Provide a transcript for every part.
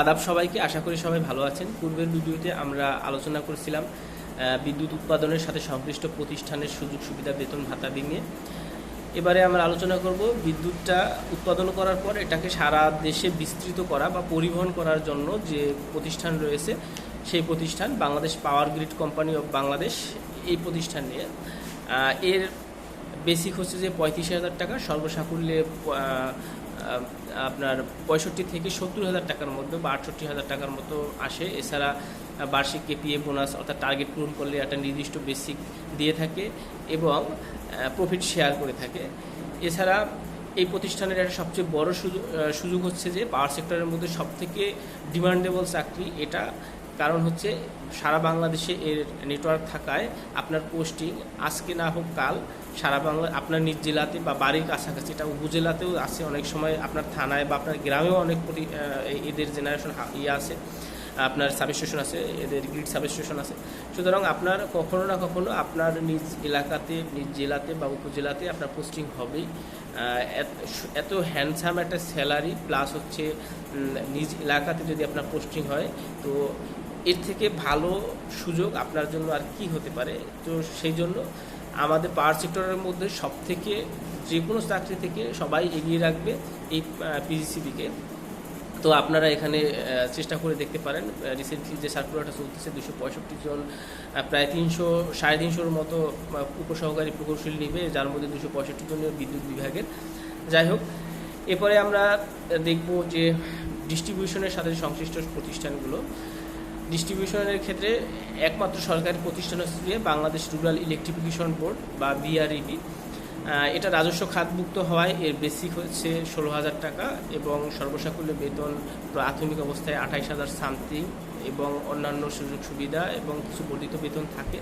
আদাব সবাইকে, আশা করি সবাই ভালো আছেন। পূর্বের ভিডিওতে আমরা আলোচনা করেছিলাম বিদ্যুৎ উৎপাদনের সাথে সংশ্লিষ্ট প্রতিষ্ঠানের সুযোগ সুবিধা, বেতন, ভাতা নিয়ে। এবারে আমরা আলোচনা করব বিদ্যুৎটা উৎপাদন করার পর এটাকে সারা দেশে বিস্তৃত করা বা পরিবহন করার জন্য যে প্রতিষ্ঠান রয়েছে, সেই প্রতিষ্ঠান, Bangladesh power grid company of Bangladesh এই প্রতিষ্ঠান নিয়ে। এর বেসিক হচ্ছে যে পঁয়ত্রিশ হাজার টাকা, সর্বসাকুল্যে আপনার পঁয়ষট্টি থেকে সত্তর হাজার টাকার মধ্যে বা আটষট্টি হাজার টাকার মতো আসে। এছাড়া বার্ষিক কেপিএ বোনাস অর্থাৎ টার্গেট পূরণ করলে একটা নির্দিষ্ট বেসিক দিয়ে থাকে এবং প্রফিট শেয়ার করে থাকে। এছাড়া এই প্রতিষ্ঠানের একটা সবচেয়ে বড় সুযোগ হচ্ছে যে পাওয়ার সেক্টরের মধ্যে সবথেকে ডিমান্ডেবল চাকরি এটা। কারণ হচ্ছে সারা বাংলাদেশে এর নেটওয়ার্ক থাকায় আপনার পোস্টিং আজকে না হোক কাল, সারা বাংলা আপনার নিজ জেলাতে বা বাড়ির কাছাকাছি এটা উপজেলাতেও আছে, অনেক সময় আপনার থানায় বা আপনার গ্রামেও অনেক এদের জেনারেশন ইয়ে আছে, আপনার সাবস্টেশন আছে, এদের গ্রিড সাবস্টেশন আছে। সুতরাং আপনার কখনো না কখনো আপনার নিজ এলাকাতে, নিজ জেলাতে বা উপজেলাতে আপনার পোস্টিং হবেই। এত হ্যান্ডসাম একটা স্যালারি প্লাস হচ্ছে নিজ এলাকাতে যদি আপনার পোস্টিং হয়, তো এর থেকে ভালো সুযোগ আপনার জন্য আর কি হতে পারে? তো সেই জন্য আমাদের পাওয়ার সেক্টরের মধ্যে সব থেকে যে কোনো চাকরি থেকে সবাই এগিয়ে রাখবে এই পিজিসিবিকে তো আপনারা এখানে চেষ্টা করে দেখতে পারেন। রিসেন্টলি যে সার্কুলারটা চলতেছে দুশো পঁয়ষট্টি জন প্রায় তিনশো, সাড়ে তিনশোর মতো উপসহকারী প্রকৌশলী নেবে, যার মধ্যে দুশো পঁয়ষট্টি জনের বিদ্যুৎ বিভাগের। যাই হোক, এরপরে আমরা দেখব যে ডিস্ট্রিবিউশনের সাথে সংশ্লিষ্ট প্রতিষ্ঠানগুলো। ডিস্ট্রিবিউশনের ক্ষেত্রে একমাত্র সরকারি প্রতিষ্ঠান হচ্ছে বাংলাদেশ রুরাল ইলেকট্রিফিকেশন বোর্ড বা বিআরইবি। এটা রাজস্ব খাতভুক্ত হওয়ায় এর বেসিক হচ্ছে ষোলো হাজার টাকা এবং সর্বসাকুল্য বেতন প্রাথমিক অবস্থায় আঠাইশ হাজার সামথিং এবং অন্যান্য সুযোগ সুবিধা এবং কিছু বর্ধিত বেতন থাকে।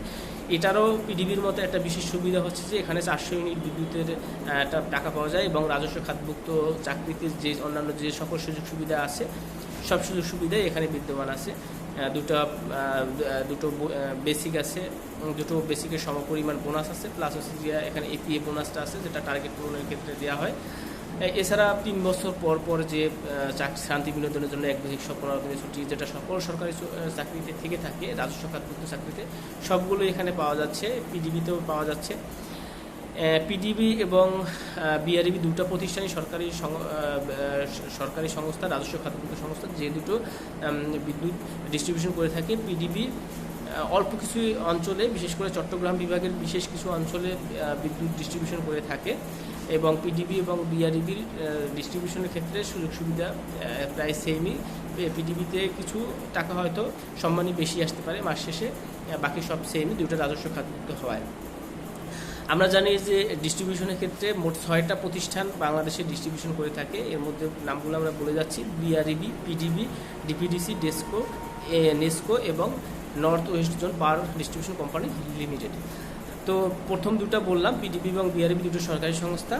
এটারও পিডিবির মতো একটা বিশেষ সুবিধা হচ্ছে যে এখানে চারশো ইউনিট বিদ্যুতের একটা টাকা পাওয়া যায় এবং রাজস্ব খাতভুক্ত চাকরিতে যে অন্যান্য যে সকল সুযোগ সুবিধা আছে, সব সুযোগ সুবিধাই এখানে বিদ্যমান আছে। দুটো দুটো বেসিক আছে দুটো বেসিকের সমপরিমাণ বোনাস আছে প্লাস হচ্ছে যে এখানে এপিএ বোনাসটা আছে, যেটা টার্গেট পূরণের ক্ষেত্রে দেওয়া হয়। এছাড়া তিন বছর পর পর যে চাকরি শান্তি বিনোদনের জন্য এক বেসিক পনেরো দিনের ছুটি, যেটা সকল সরকারি চাকরিতে থেকে থাকে রাজস্ব খাতভুক্ত চাকরিতে, সবগুলো এখানে পাওয়া যাচ্ছে পিডিবিতেও পাওয়া যাচ্ছে। পিডিবি এবং বিআরবি দুটো প্রতিষ্ঠানই সরকারি সরকারি সংস্থা, রাজস্ব খাতভুক্ত সংস্থা, যে দুটো বিদ্যুৎ ডিস্ট্রিবিউশন করে থাকে। পিডিবি অল্প কিছু অঞ্চলে, বিশেষ করে চট্টগ্রাম বিভাগের বিশেষ কিছু অঞ্চলে বিদ্যুৎ ডিস্ট্রিবিউশন করে থাকে এবং পিডিবি এবং বিআরবির ডিস্ট্রিবিউশনের ক্ষেত্রে সুযোগ সুবিধা প্রায় সেমই পিডিবিতে কিছু টাকা হয়তো সম্মানই বেশি আসতে পারে মাস শেষে বাকি সব সেমই দুটো রাজস্ব খাতভুক্ত হওয়ায়। আমরা জানি যে ডিস্ট্রিবিউশনের ক্ষেত্রে মোট ছয়টা প্রতিষ্ঠান বাংলাদেশে ডিস্ট্রিবিউশন করে থাকে। এর মধ্যে নামগুলো আমরা বলে যাচ্ছি। BREB PDB DPDC DESCO NESCO এবং north west zone power distribution company limited তো প্রথম দুটো বললাম পিডিবি এবং বিআরবি দুটো সরকারি সংস্থা।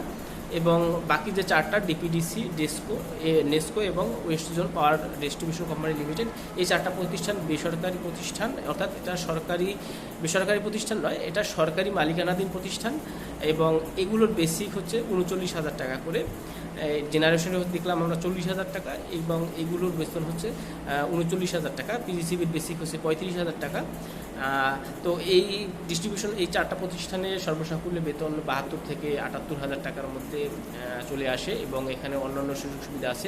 এবং বাকি যে চারটা ডিপিডিসি ডেস্কো এ, নেস্কো এবং west zone power distribution company limited এই চারটা প্রতিষ্ঠান বেসরকারি প্রতিষ্ঠান অর্থাৎ এটা সরকারি বেসরকারি প্রতিষ্ঠান নয় এটা সরকারি মালিকানাধীন প্রতিষ্ঠান এবং এগুলোর বেসিক হচ্ছে উনচল্লিশ হাজার টাকা করে। জেনারেশনে দেখলাম আমরা চল্লিশ হাজার টাকা এবং এগুলোর বেতন হচ্ছে উনচল্লিশ হাজার টাকা। পিজিসিবির বেসিক হচ্ছে পঁয়ত্রিশ হাজার টাকা। তো এই ডিস্ট্রিবিউশন এই চারটা প্রতিষ্ঠানে সর্বসাকুল্যে বেতন বাহাত্তর থেকে আটাত্তর হাজার টাকার মধ্যে চলে আসে এবং এখানে অন্যান্য সুযোগ সুবিধা আছে।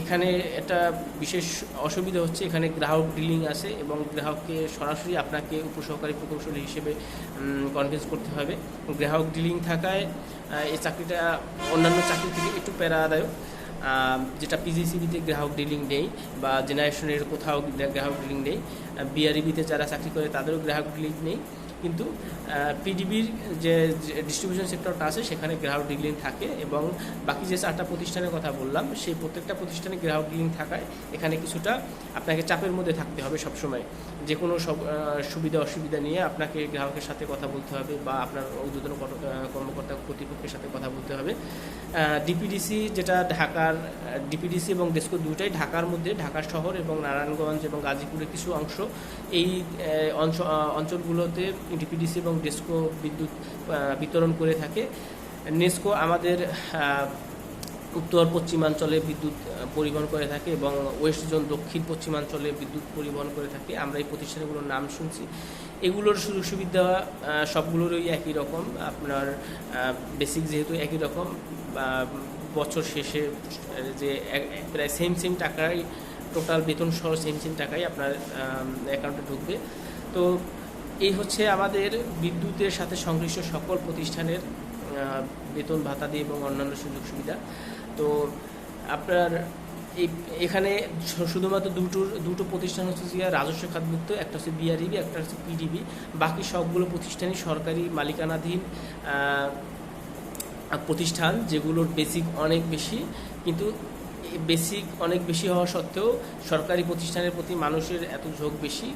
এখানে একটা বিশেষ অসুবিধা হচ্ছে এখানে গ্রাহক ডিলিং আছে এবং গ্রাহককে সরাসরি আপনাকে উপসহকারী প্রকৌশলী হিসেবে কনভিন্স করতে হবে। গ্রাহক ডিলিং থাকায় এই চাকরিটা অন্যান্য চাকরি থেকে একটু প্যারাদায়ক যেটা পিজিসিবিতে গ্রাহক ডিলিং নেই বা জেনারেশনের কোথাও গ্রাহক ডিলিং নেই বিআরইবিতে যারা চাকরি করে তাদেরও গ্রাহক ডিলিং নেই। কিন্তু পিডিবির যে ডিস্ট্রিবিউশন সেক্টরটা আছে সেখানে গ্রাহক ডিলিং থাকে এবং বাকি যে চারটা প্রতিষ্ঠানের কথা বললাম সেই প্রত্যেকটা প্রতিষ্ঠানে গ্রাহক ডিলিং থাকায় এখানে কিছুটা আপনাকে চাপের মধ্যে থাকতে হবে সবসময়। যে কোনো সব সুবিধা অসুবিধা নিয়ে আপনাকে গ্রাহকের সাথে কথা বলতে হবে বা আপনার আহ, কর্মকর্তা কর্তৃপক্ষের সাথে কথা বলতে হবে। ডিপিডিসি যেটা ঢাকার ডিপিডিসি এবং ডেস্কো দুটাই ঢাকার মধ্যে ঢাকা শহর এবং নারায়ণগঞ্জ এবং গাজীপুরের কিছু অংশ এই অঞ্চলগুলোতে ডিপিডিসি এবং ডেস্কো বিদ্যুৎ বিতরণ করে থাকে। নেস্কো আমাদের উত্তর পশ্চিমাঞ্চলে বিদ্যুৎ পরিবহন করে থাকে এবং ওয়েস্ট জোন দক্ষিণ পশ্চিমাঞ্চলে বিদ্যুৎ পরিবহন করে থাকে। আমরা এই প্রতিষ্ঠানগুলোর নাম শুনছি। এগুলোর সুযোগ সুবিধা সবগুলোরই একই রকম। আপনার বেসিক যেহেতু একই রকম বছর শেষে যে প্রায় সেম সেম টাকায় টোটাল বেতন সহ সেম সেম টাকাই আপনার অ্যাকাউন্টে ঢুকবে। তো এই হচ্ছে আমাদের বিদ্যুতের সাথে সংশ্লিষ্ট সকল প্রতিষ্ঠানের বেতন ভাতা দিয়ে এবং অন্যান্য সুযোগ সুবিধা। তো আপনার এই, এখানে শুধুমাত্র দুটোর দুটো প্রতিষ্ঠান হচ্ছে যে রাজস্ব খাতভুক্ত একটা হচ্ছে বিআরইবি একটা হচ্ছে পিডিবি বাকি সবগুলো প্রতিষ্ঠানই সরকারি মালিকানাধীন প্রতিষ্ঠান, যেগুলোর বেসিক অনেক বেশি। কিন্তু বেসিক অনেক বেশি হওয়া সত্ত্বেও সরকারি প্রতিষ্ঠানের প্রতি মানুষের এত ঝোঁক বেশি।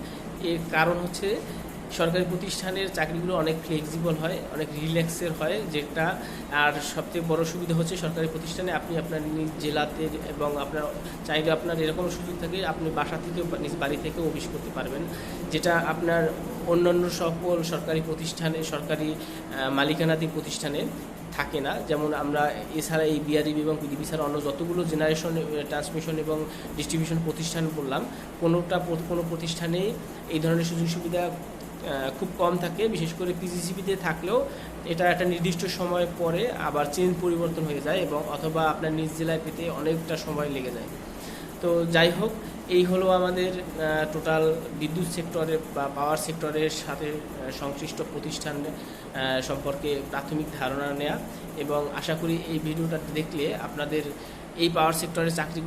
এর কারণ হচ্ছে সরকারি প্রতিষ্ঠানের চাকরিগুলো অনেক ফ্লেক্সিবল হয়, অনেক রিল্যাক্সের হয়, যেটা আর সবথেকে বড় সুবিধা হচ্ছে সরকারি প্রতিষ্ঠানে আপনি আপনার নিজ জেলাতে এবং আপনার চাইলে আপনার এরকম সুযোগ থাকে, আপনি বাসা থেকে নিজ বাড়ি থেকে অফিস করতে পারবেন, যেটা আপনার অন্যান্য সকল সরকারি প্রতিষ্ঠানে, সরকারি মালিকানাধীন প্রতিষ্ঠানে থাকে না। যেমন আমরা এছাড়া এই বিআরইবি এবং পিডিবি ছাড়া অন্য যতগুলো জেনারেশন ট্রান্সমিশন এবং ডিস্ট্রিবিউশন প্রতিষ্ঠান বললাম, কোনোটা, কোনো প্রতিষ্ঠানেই এই ধরনের সুযোগ সুবিধা খুব কম থাকে, বিশেষ করে পিজিসিবিতে থাকলেও এটা একটা নির্দিষ্ট সময় পরে আবার চেঞ্জ পরিবর্তন হয়ে যায় এবং অথবা আপনার নিজ জেলায় পেতে অনেকটা সময় লেগে যায়। তো যাই হোক, এই হলো আমাদের টোটাল বিদ্যুৎ সেক্টরে বা পাওয়ার সেক্টরের সাথে সংশ্লিষ্ট প্রতিষ্ঠান সম্পর্কে প্রাথমিক ধারণা নেওয়া এবং আশা করি এই ভিডিওটা দেখলে আপনাদের এই পাওয়ার সেক্টরের চাকরিগুলো